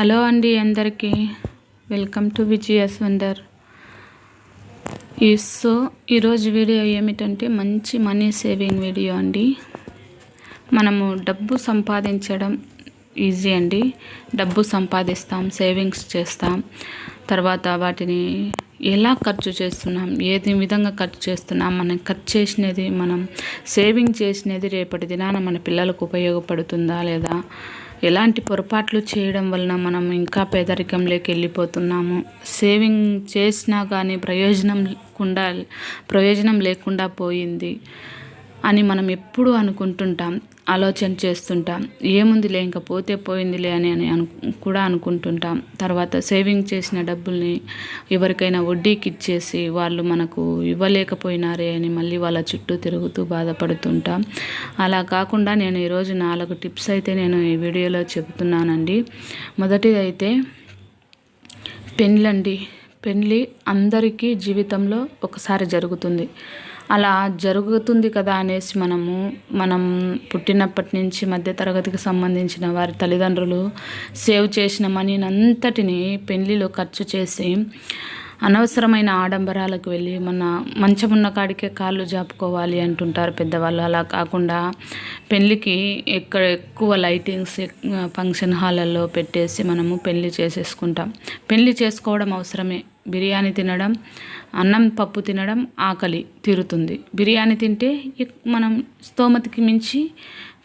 Hello అండి అందరికీ. Welcome to Vijayan wonder ఈ సో ఈరోజు వీడియో ఏమిటంటే మంచి మనీ సేవింగ్ వీడియో అండి. మనము డబ్బు సంపాదించడం ఈజీ అండి. డబ్బు సంపాదిస్తాం సేవింగ్స్ చేస్తాం. తర్వాత వాటిని ఎలా ఖర్చు చేస్తున్నాం ఏది విధంగా ఖర్చు చేస్తున్నాం మనం ఖర్చు చేసినది మనం సేవింగ్ చేసినది రేపటి దినాన మన పిల్లలకు ఉపయోగపడుతుందా లేదా ఎలాంటి పొరపాట్లు చేయడం వలన మనం ఇంకా పేదరికంలోకి వెళ్ళిపోతున్నాము? సేవింగ్ చేసినా కానీ ప్రయోజనం కుండా ప్రయోజనం లేకుండా పోయింది. అని మనం ఎప్పుడూ అనుకుంటుంటాం ఆలోచన చేస్తుంటాం. ఏముందిలే ఇంకా పోతే పోయిందిలే అని అని అను కూడా అనుకుంటుంటాం. తర్వాత సేవింగ్ చేసిన డబ్బుల్ని ఎవరికైనా వడ్డీకి ఇచ్చేసి వాళ్ళు మనకు ఇవ్వలేకపోయినారే అని మళ్ళీ వాళ్ళ చుట్టూ తిరుగుతూ బాధపడుతుంటాం. అలా కాకుండా నేను ఈరోజు నాలుగు టిప్స్ అయితే నేను ఈ వీడియోలో చెబుతున్నానండి మొదటిదైతే పెళ్ళండి పెళ్ళి అందరికీ జీవితంలో ఒకసారి జరుగుతుంది. అలా జరుగుతుంది కదా అనేసి మనము మనం పుట్టినప్పటి నుంచి మధ్యతరగతికి సంబంధించిన వారి తల్లిదండ్రులు సేవ్ చేసిన మనీనంతటిని అంతటిని పెళ్ళిలో ఖర్చు చేసి అనవసరమైన ఆడంబరాలకు వెళ్ళి మన మంచమున్న కాడికే కాళ్ళు జాపుకోవాలి అంటుంటారు పెద్దవాళ్ళు. అలా కాకుండా పెళ్ళికి ఎక్కడ ఎక్కువ లైటింగ్స్ ఫంక్షన్ హాలల్లో పెట్టేసి మనము పెళ్ళి చేసేసుకుంటాం. పెళ్ళి చేసుకోవడం అవసరమే. బిర్యానీ తినడం అన్నం పప్పు తినడం ఆకలి తీరుతుంది. బిర్యానీ తింటే మనం స్తోమతికి మించి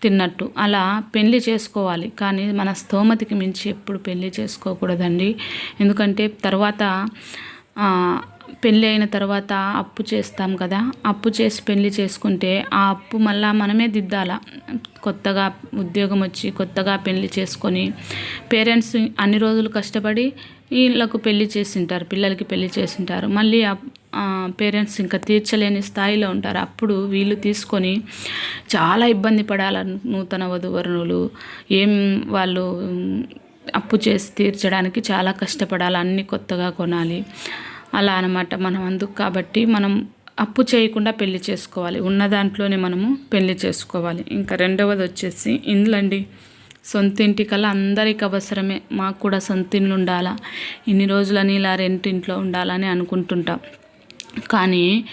తిన్నట్టు. అలా పెళ్ళి చేసుకోవాలి. కానీ మన స్తోమతికి మించి ఎప్పుడు పెళ్ళి చేసుకోకూడదండి. ఎందుకంటే తర్వాత పెళ్ళి అయిన తర్వాత అప్పు చేస్తాం కదా. అప్పు చేసి పెళ్ళి చేసుకుంటే ఆ అప్పు మళ్ళా మనమే దిద్దాల. కొత్తగా ఉద్యోగం వచ్చి కొత్తగా పెళ్ళి చేసుకొని పేరెంట్స్ అన్ని రోజులు కష్టపడి వీళ్ళకు పెళ్ళి చేసింటారు పిల్లలకి పెళ్ళి చేసింటారు. మళ్ళీ పేరెంట్స్ ఇంకా తీర్చలేని స్థాయిలో ఉంటారు. అప్పుడు వీళ్ళు తీసుకొని చాలా ఇబ్బంది పడాల నూతన వధువరులు. ఏం వాళ్ళు అప్పు చేసి తీర్చడానికి చాలా కష్టపడాలి అన్నీ కొత్తగా కొనాలి. అలా అనమాట మనం అందుకు కాబట్టి మనం అప్పు చేయకుండా పెళ్ళి చేసుకోవాలి. ఉన్న దాంట్లోనే మనము పెళ్ళి చేసుకోవాలి. ఇంకా రెండవది వచ్చేసి ఇండ్లండి. సొంత ఇంటి కల్లా అందరికి అవసరమే. మాకు కూడా సొంత ఇండ్లు ఉండాలా. ఇన్ని రోజులని ఇలా రెంటింట్లో ఉండాలని అనుకుంటుంటాం. కానీ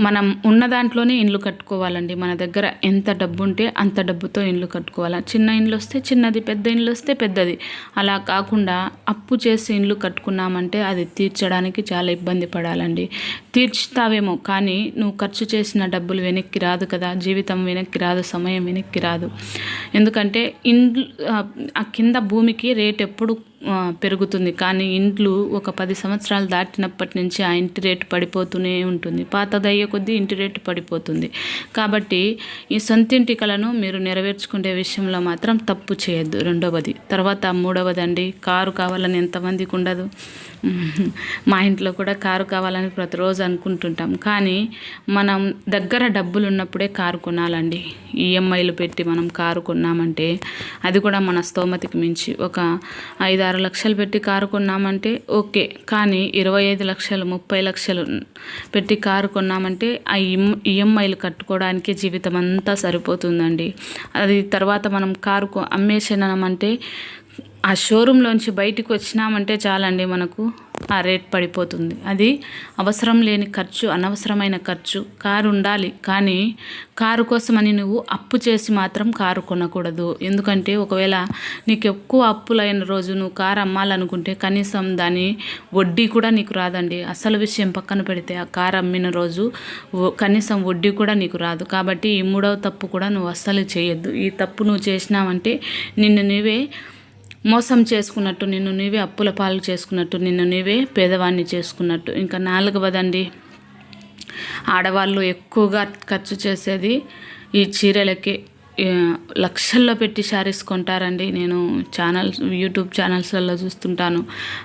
మనం ఉన్న దాంట్లోనే ఇండ్లు కట్టుకోవాలండి. మన దగ్గర ఎంత డబ్బు ఉంటే అంత డబ్బుతో ఇండ్లు కట్టుకోవాలి. చిన్న ఇండ్లు వస్తే చిన్నది పెద్ద ఇండ్లు వస్తే పెద్దది. అలా కాకుండా అప్పు చేసి ఇండ్లు కట్టుకున్నామంటే అది తీర్చడానికి చాలా ఇబ్బంది పడాలండి. తీర్చుతావేమో కానీ నువ్వు ఖర్చు చేసిన డబ్బులు వెనక్కి రాదు కదా. జీవితం వెనక్కి రాదు సమయం వెనక్కి రాదు. ఎందుకంటే ఇండ్లు ఆ కింద భూమికి రేట్ ఎప్పుడు పెరుగుతుంది. కానీ ఇండ్లు ఒక పది సంవత్సరాలు దాటినప్పటి నుంచి ఆ ఇంటి రేటు పడిపోతూనే ఉంటుంది. పాతదయ్యే కొద్దీ ఇంటి రేటు పడిపోతుంది. కాబట్టి ఈ సొంతింటి కళను మీరు నెరవేర్చుకునే విషయంలో మాత్రం తప్పు చేయొద్దు. రెండవది. తర్వాత మూడవది అండి కారు కావాలని ఎంతమందికి ఉండదు. మా ఇంట్లో కూడా కారు కావాలని ప్రతిరోజు అనుకుంటుంటాం. కానీ మనం దగ్గర డబ్బులు ఉన్నప్పుడే కారు కొనాలండి. ఈఎంఐలు పెట్టి మనం కారు కొన్నామంటే అది కూడా మన స్తోమతికి మించి. ఒక ఐదు ఆరు లక్షలు పెట్టి కారు కొన్నామంటే ఓకే. కానీ ఇరవై ఐదు లక్షలు ముప్పై లక్షలు పెట్టి కారు కొన్నామంటే ఆ ఈఎంఐలు కట్టుకోవడానికి జీవితం అంతా సరిపోతుందండి. అది తర్వాత మనం కారు అమ్మేసినామంటే ఆ షోరూంలోంచి బయటికి వచ్చినామంటే చాలండి మనకు. ఆ రేట్ పడిపోతుంది. అది అవసరం లేని ఖర్చు అనవసరమైన ఖర్చు. కారు ఉండాలి కానీ కారు కోసమని నువ్వు అప్పు చేసి మాత్రం కారు కొనకూడదు. ఎందుకంటే ఒకవేళ నీకు ఎక్కువ అప్పులైన రోజు నువ్వు కారు అమ్మాలనుకుంటే కనీసం దాని వడ్డీ కూడా నీకు రాదండి. అసలు విషయం పక్కన పెడితే ఆ కారు అమ్మిన రోజు కనీసం వడ్డీ కూడా నీకు రాదు. కాబట్టి ఈ మూడవ తప్పు కూడా నువ్వు అస్సలు చేయొద్దు. ఈ తప్పు నువ్వు చేసినావంటే నిన్ను నువ్వే మోసం చేసుకున్నట్టు నిన్ను నీవే అప్పుల పాలు చేసుకున్నట్టు నిన్ను నీవే పేదవాణ్ణి చేసుకున్నట్టు. ఇంకా నాలుగవదండి ఆడవాళ్ళు ఎక్కువగా ఖర్చు చేసేది ఈ చీరలకి. లక్షల్లో పెట్టి శారీస్ కొంటారండి. నేను ఛానల్స్ యూట్యూబ్ ఛానల్స్లలో చూస్తుంటాను.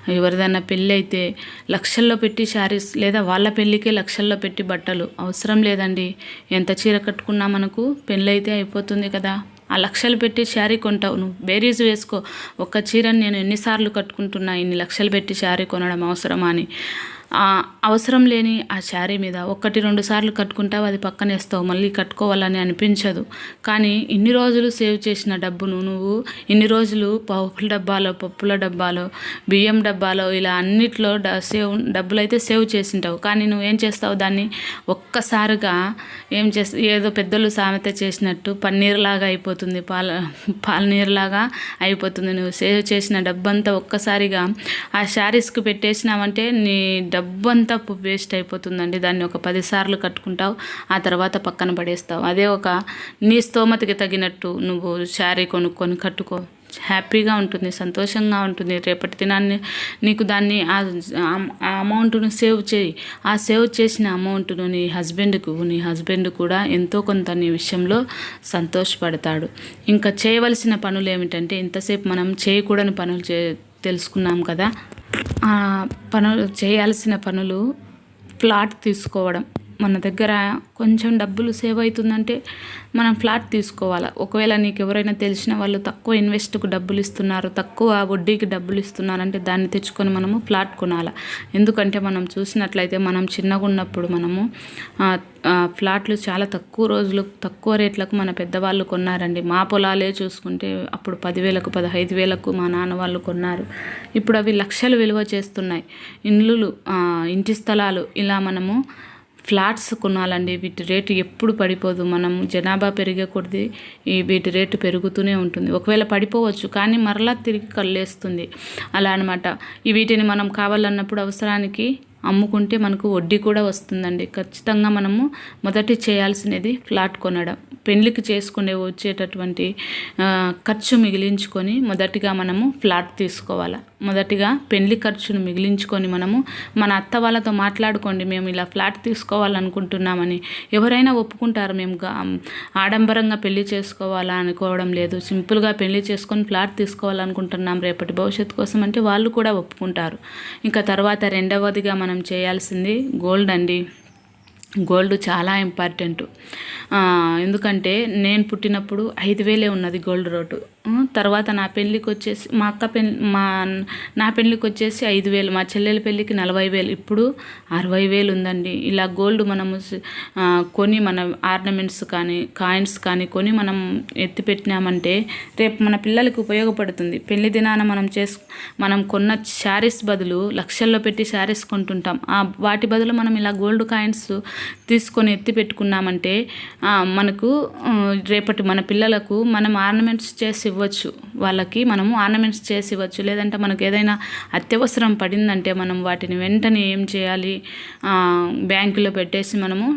ఎవరిదైనా పెళ్ళి అయితే లక్షల్లో పెట్టి శారీస్ లేదా వాళ్ళ పెళ్ళికే లక్షల్లో పెట్టి బట్టలు. అవసరం లేదండి. ఎంత చీర కట్టుకున్నా మనకు పెళ్ళి అయితే అయిపోతుంది కదా. ఆ లక్షలు పెట్టి శారీ కొంటావు. నువ్వు బేరీజ్ వేసుకో. ఒక్క చీరని నేను ఎన్నిసార్లు కట్టుకుంటున్నా. ఇన్ని లక్షలు పెట్టి శారీ కొనడం అవసరమా అని. అవసరం లేని ఆ శారీ మీద ఒకటి రెండు సార్లు కట్టుకుంటావు అది పక్కన వేస్తావు మళ్ళీ కట్టుకోవాలని అనిపించదు. కానీ ఇన్ని రోజులు సేవ్ చేసిన డబ్బును నువ్వు ఇన్ని రోజులు పప్పుల డబ్బాలో పప్పుల డబ్బాలో బియ్యం డబ్బాలో ఇలా అన్నిట్లో డ సేవ్ డబ్బులు అయితే సేవ్ చేసింటావు. కానీ నువ్వు ఏం చేస్తావు? దాన్ని ఒక్కసారిగా ఏం చేస్తా ఏదో పెద్దలు సామెత చేసినట్టు పన్నీరులాగా అయిపోతుంది పాల పాలనీరులాగా అయిపోతుంది. నువ్వు సేవ్ చేసిన డబ్బంతా ఒక్కసారిగా ఆ శారీస్కి పెట్టేసినావంటే నీ డబ్బు డబ్బు అంతా వేస్ట్ అయిపోతుందండి. దాన్ని ఒక పదిసార్లు కట్టుకుంటావు ఆ తర్వాత పక్కన పడేస్తావు. అదే ఒక నీ స్తోమతకి తగినట్టు నువ్వు శారీ కొనుక్కొని కట్టుకో. హ్యాపీగా ఉంటుంది సంతోషంగా ఉంటుంది. రేపటి దినాన్ని నీకు దాన్ని ఆ ఆ అమౌంట్ను సేవ్ చేయి. ఆ సేవ్ చేసిన అమౌంట్ను నీ హస్బెండ్కు నీ హస్బెండ్ కూడా ఎంతో కొంత నీ విషయంలో సంతోషపడతాడు. ఇంకా చేయవలసిన పనులు ఏమిటంటే ఇంతసేపు మనం చేయకూడని పనులు చే తెలుసుకున్నాం కదా. పనులు చేయాల్సిన పనులు ప్లాట్ తీసుకోవడం. మన దగ్గర కొంచెం డబ్బులు సేవ్ అవుతుందంటే మనం ఫ్లాట్ తీసుకోవాలి. ఒకవేళ నీకు ఎవరైనా తెలిసిన వాళ్ళు తక్కువ ఇన్వెస్ట్కు డబ్బులు ఇస్తున్నారు తక్కువ వడ్డీకి డబ్బులు ఇస్తున్నారంటే దాన్ని తెచ్చుకొని మనము ఫ్లాట్ కొనాలి. ఎందుకంటే మనం చూసినట్లయితే మనం చిన్నగా ఉన్నప్పుడు మనము ఫ్లాట్లు చాలా తక్కువ రోజులు తక్కువ రేట్లకు మన పెద్దవాళ్ళు కొన్నారండి. మా పొలాలే చూసుకుంటే అప్పుడు పదివేలకు పదహైదు వేలకు మా నాన్న వాళ్ళు కొన్నారు. ఇప్పుడు అవి లక్షలు విలువ చేస్తున్నాయి. ఇండ్లు ఇంటి స్థలాలు ఇలా మనము ఫ్లాట్స్ కొనాలండి. వీటి రేటు ఎప్పుడు పడిపోదు. మనం జనాభా పెరిగే వీటి రేటు పెరుగుతూనే ఉంటుంది. ఒకవేళ పడిపోవచ్చు కానీ మరలా తిరిగి కళ్ళేస్తుంది అలా అనమాట వీటిని మనం కావాలన్నప్పుడు అవసరానికి అమ్ముకుంటే మనకు వడ్డీ కూడా వస్తుందండి. ఖచ్చితంగా మనము మొదటి చేయాల్సినది ఫ్లాట్ కొనడం. పెండ్లికి చేసుకునే వచ్చేటటువంటి ఖర్చు మిగిలించుకొని మొదటిగా మనము ఫ్లాట్ తీసుకోవాలి. మొదటిగా పెళ్ళి ఖర్చును మిగిలించుకొని మనము మన అత్త వాళ్ళతో మాట్లాడుకోండి. మేము ఇలా ఫ్లాట్ తీసుకోవాలనుకుంటున్నామని ఎవరైనా ఒప్పుకుంటారు. మేము ఆడంబరంగా పెళ్ళి చేసుకోవాలా అనుకోవడం లేదు. సింపుల్గా పెళ్ళి చేసుకొని ఫ్లాట్ తీసుకోవాలనుకుంటున్నాం. రేపటి భవిష్యత్తు కోసం అంటే వాళ్ళు కూడా ఒప్పుకుంటారు. ఇంకా తర్వాత రెండవదిగా మనం చేయాల్సింది. గోల్డ్ అండి. గోల్డ్ చాలా ఇంపార్టెంట్. ఎందుకంటే నేను పుట్టినప్పుడు ఐదు వేలే ఉన్నది గోల్డ్ రోటు తర్వాత నా పెళ్ళికి వచ్చేసి మా అక్క పెళ్ళి మా నా పెళ్ళికి వచ్చేసి ఐదు వేలు మా చెల్లెల పెళ్ళికి నలభై వేలు ఇప్పుడు అరవై వేలు ఉందండి. ఇలా గోల్డ్ మనము కొని మన ఆర్నమెంట్స్ కానీ కాయిన్స్ కానీ కొని మనం ఎత్తి పెట్టినామంటే రేపు మన పిల్లలకి ఉపయోగపడుతుంది. పెళ్ళి దినాన మనం చేసు మనం కొన్న శారీస్ బదులు లక్షల్లో పెట్టి శారీస్ కొంటుంటాం. ఆ వాటి బదులు మనం ఇలా గోల్డ్ కాయిన్స్ తీసుకొని ఎత్తి పెట్టుకున్నామంటే మనకు రేపటి మన పిల్లలకు మనం ఆర్నమెంట్స్ చేసి ఇవ్వచ్చు. వాళ్ళకి మనము ఆర్నమెంట్స్ చేసి ఇవ్వచ్చు. లేదంటే మనకు ఏదైనా అత్యవసరం పడిందంటే మనం వాటిని వెంటనే ఏం చేయాలి? బ్యాంకులో పెట్టేసి మనము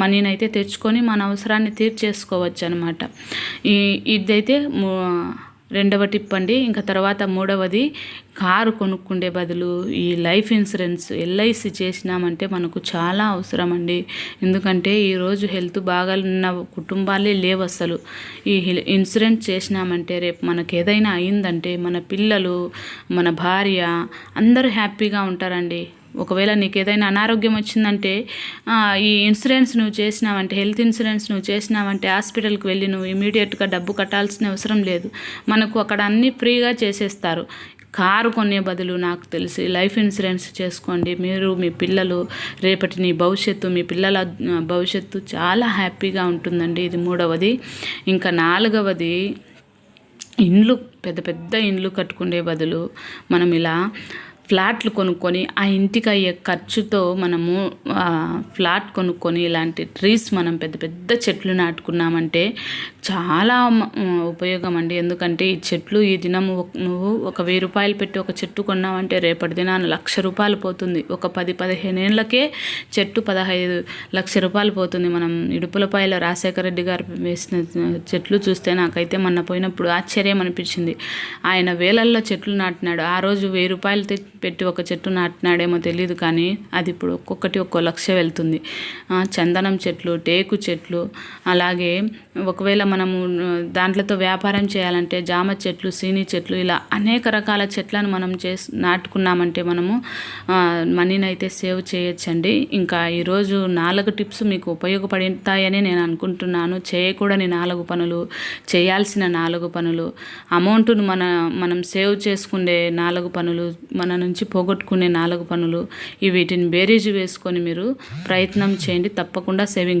మనీని అయితే తెచ్చుకొని మన అవసరాన్ని తీర్చేసుకోవచ్చు అనమాట ఈ ఇదైతే రెండవ టిప్ అండి. ఇంకా తర్వాత మూడవది కారు కొనుక్కుండే బదులు ఈ లైఫ్ ఇన్సూరెన్స్ ఎల్ఐసి చేసినామంటే మనకు చాలా అవసరం అండి ఎందుకంటే ఈరోజు హెల్త్ బాగా ఉన్న కుటుంబాలే లేవు అసలు. ఈ ఇన్సూరెన్స్ చేసినామంటే రేపు మనకు ఏదైనా అయిందంటే మన పిల్లలు మన భార్య అందరూ హ్యాపీగా ఉంటారండి. ఒకవేళ నీకు ఏదైనా అనారోగ్యం వచ్చిందంటే ఈ ఇన్సూరెన్స్ నువ్వు చేసినావంటే హెల్త్ ఇన్సూరెన్స్ నువ్వు చేసినావంటే హాస్పిటల్కి వెళ్ళి నువ్వు ఇమీడియట్గా డబ్బు కట్టాల్సిన అవసరం లేదు. మనకు అక్కడ అన్నీ ఫ్రీగా చేసేస్తారు. కారు కొనే బదులు నాకు తెలిసి లైఫ్ ఇన్సూరెన్స్ చేసుకోండి. మీరు మీ పిల్లలు రేపటి నీ భవిష్యత్తు మీ పిల్లల భవిష్యత్తు చాలా హ్యాపీగా ఉంటుందండి. ఇది మూడవది. ఇంకా నాలుగవది ఇండ్లు పెద్ద పెద్ద ఇండ్లు కట్టుకునే బదులు మనం ఇలా ఫ్లాట్లు కొనుక్కొని ఆ ఇంటికి అయ్యే ఖర్చుతో మనము ఫ్లాట్ కొనుక్కొని ఇలాంటి ట్రీస్ మనం పెద్ద పెద్ద చెట్లు నాటుకున్నామంటే చాలా ఉపయోగం అండి. ఎందుకంటే ఈ చెట్లు ఈ దినము నువ్వు ఒక వెయ్యి రూపాయలు పెట్టి ఒక చెట్టు కొన్నావంటే రేపటి దినాన లక్ష రూపాయలు పోతుంది. ఒక పది పదిహేను ఏళ్ళకే చెట్టు పదహైదు లక్ష రూపాయలు పోతుంది. మనం ఇడుపులపాయల రాజశేఖర రెడ్డి గారు వేసిన చెట్లు చూస్తే నాకైతే మొన్న పోయినప్పుడు ఆశ్చర్యం అనిపించింది. ఆయన వేలల్లో చెట్లు నాటినాడు. ఆ రోజు వెయ్యి రూపాయలు పెట్టి ఒక చెట్టు నాటినాడేమో తెలియదు కానీ అది ఇప్పుడు ఒక్కొక్కటి ఒక్కో లక్ష వెళ్తుంది. చందనం చెట్లు టేకు చెట్లు అలాగే ఒకవేళ మనము దాంట్లతో వ్యాపారం చేయాలంటే జామ చెట్లు సీని చెట్లు ఇలా అనేక రకాల చెట్లను మనం చేసి నాటుకున్నామంటే మనము మనీని అయితే సేవ్ చేయొచ్చండి. ఇంకా ఈరోజు నాలుగు టిప్స్ మీకు ఉపయోగపడతాయని నేను అనుకుంటున్నాను. చేయకూడని నాలుగు పనులు చేయాల్సిన నాలుగు పనులు అమౌంట్ను మన మనం సేవ్ చేసుకునే నాలుగు పనులు మనను నుంచి పోగొట్టుకునే నాలుగు పనులు ఈ వీటిని బేరీజు వేసుకొని మీరు ప్రయత్నం చేయండి తప్పకుండా సేవింగ్ చే